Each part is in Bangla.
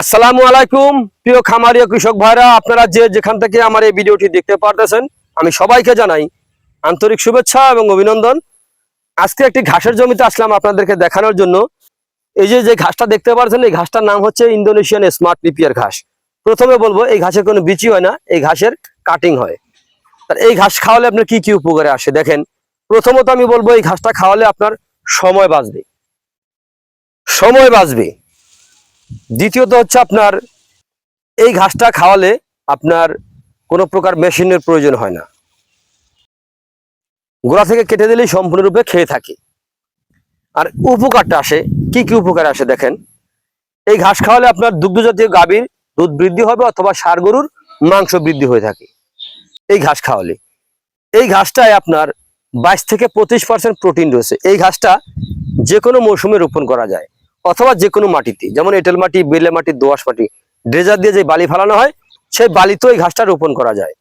আসসালামু আলাইকুম, প্রিয় খামারিয়া কৃষক ভাইরা, আপনারা যে যেখান থেকে আমার এই ভিডিওটি দেখতে পারতেছেন, আমি সবাইকে জানাই আন্তরিক শুভেচ্ছা এবং অভিনন্দন। আজকে একটি ঘাসের জমিতে আসলাম আপনাদেরকে দেখানোর জন্য। এই যে যে ঘাসটা দেখতে পাচ্ছেন এই ঘাসটার নাম হচ্ছে ইন্দোনেশিয়ান স্মার্ট লিপিয়ার ঘাস। প্রথমে বলব, এই ঘাসের কোনো বিচি হয় না, এই ঘাসের কাটিং হয়। আর এই ঘাস খাওয়ালে আপনার কি কি উপকারে আসে দেখেন। প্রথমত আমি বলব, এই ঘাসটা খাওয়ালে আপনার সময় বাঁচবে। সময় বাঁচবে। দ্বিতীয়ত হচ্ছে আপনার এই ঘাসটা খাওয়ালে আপনার কোনো প্রকার মেশিনের প্রয়োজন হয় না। গোড়া থেকে কেটে দিলেই সম্পূর্ণরূপে খেয়ে থাকে। আর উপকারটা আসে, কি কি উপকার আসে দেখেন। এই ঘাস খাওয়ালে আপনার দুগ্ধজাতীয় গাভীর দুধ বৃদ্ধি হবে অথবা সার গরুর মাংস বৃদ্ধি হয়ে থাকে। এই ঘাস খাওয়ালে। এই ঘাসটায় আপনার বাইশ থেকে পঁচিশ পার্সেন্ট প্রোটিন রয়েছে। এই ঘাসটা যে কোনো মৌসুমে রোপণ করা যায়। অথবা যে কোনো মাটিতে, যেমন এঁটেল মাটি বেলে মাটি দোআঁশ মাটি, ড্রেজার দিয়ে যে বালি ফালানো হয়, সেই বালিতেও এই ঘাসটা রোপণ করা যায়।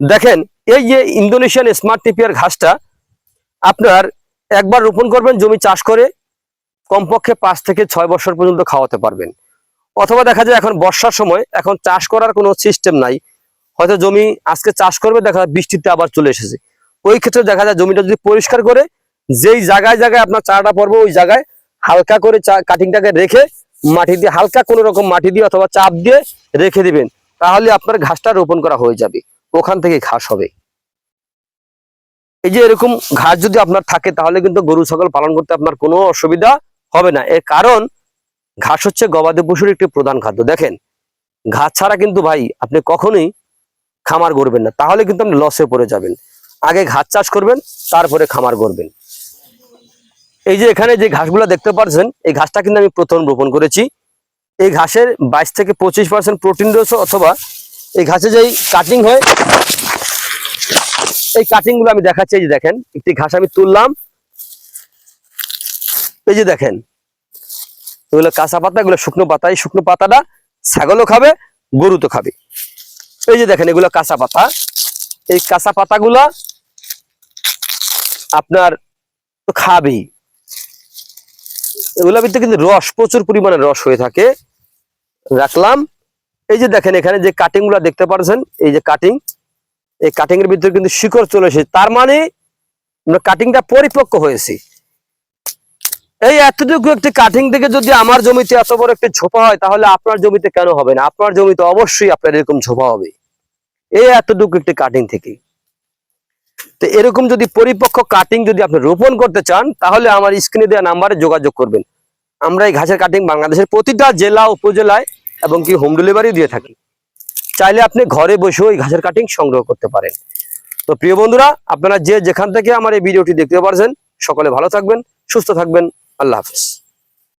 দেখেন, এই যে ইন্দোনেশিয়ান স্মার্ট টিপিয়ার ঘাসটা, আপনার একবার রোপণ করবেন, জমি চাষ করে কমপক্ষে পাঁচ থেকে ছয় বছর পর্যন্ত খাওয়াতে পারবেন। অথবা দেখা যায় এখন বর্ষার সময়, এখন চাষ করার কোনো সিস্টেম নাই। হয়তো জমি আজকে চাষ করবে, দেখা যায় বৃষ্টিতে আবার চলে এসেছে। ওই ক্ষেত্রে দেখা যায় জমিটা যদি পরিষ্কার করে, যেই জায়গায় জায়গায় আপনার চারাটা পড়বে, ওই জায়গায় হালকা করে কাটিংটাকে রেখে মাটি দিয়ে, হালকা কোনো রকম মাটি দিয়ে অথবা চাপ দিয়ে রেখে দিবেন, তাহলে আপনার ঘাসটা রোপণ করা হয়ে যাবে। ওখান থেকে ঘাস হবে। এই যে এরকম ঘাস যদি আপনার থাকে, তাহলে কিন্তু গরু, ছাগল পালন করতে আপনার কোনো অসুবিধা হবে না। এর কারণ, ঘাস হচ্ছে গবাদি পশুর একটি প্রধান খাদ্য। দেখেন, ঘাস ছাড়া কিন্তু ভাই আপনি কখনোই খামার করবেন না। তাহলে কিন্তু আপনি লসে পড়ে যাবেন। আগে ঘাস চাষ করবেন, তারপরে খামার করবেন এই যে এখানে যে ঘাসগুলো দেখতে পাচ্ছেন, এই ঘাসটা কিন্তু আমি প্রথম রোপণ করেছি। এই ঘাসের বাইশ থেকে পঁচিশ পার্সেন্ট প্রোটিন রয়েছে অথবা এই ঘাসে যেই কাটিং হয়, এই কাটিংগুলো আমি দেখাচ্ছি, এই যে দেখেন, একটি ঘাস আমি তুললাম। এই যে দেখেন, এগুলো কাঁচা পাতা, এগুলো শুকনো পাতা, এই শুকনো পাতাটা ছাগলও খাবে গরু তো খাবে। এই যে দেখেন, এগুলো কাঁচা পাতা। এই কাঁচা পাতাগুলা আপনার তো খাবেই। ভিতরে কিন্তু রস, প্রচুর পরিমাণে রস হয়ে থাকে। রাখলাম। এই যে দেখেন এখানে যে কাটিংগুলা দেখতে পাচ্ছেন এই যে কাটিং এই কাটিং এর ভিতরে কিন্তু শিকড় চলে এসেছে। তার মানে আমরা কাটিংটা পরিপক্ক হয়েছে। এই এতটুকু একটি কাটিং থেকে যদি আমার জমিতে এত বড় একটি ঝোপা হয়, তাহলে আপনার জমিতে কেন হবে না? আপনার জমিতে অবশ্যই আপনার এরকম ঝোপা হবে। এই এতটুকু একটি কাটিং থেকে। তো এরকম যদি পরিপক্ক কাটিং যদি আপনি রোপণ করতে চান, তাহলে আমার স্ক্রিনে দেওয়া নাম্বারে যোগাযোগ করবেন। আমরা এই ঘাসের কাটিং বাংলাদেশের প্রতিটা জেলা, উপজেলায় এবং কি হোম ডেলিভারি দিয়ে থাকি। চাইলে আপনি ঘরে বসেও এই ঘাসের কাটিং সংগ্রহ করতে পারেন। তো প্রিয় বন্ধুরা, আপনারা যে যেখান থেকে আমার এই ভিডিওটি দেখতে পারছেন, সকলে ভালো থাকবেন, সুস্থ থাকবেন। আল্লাহ হাফিজ।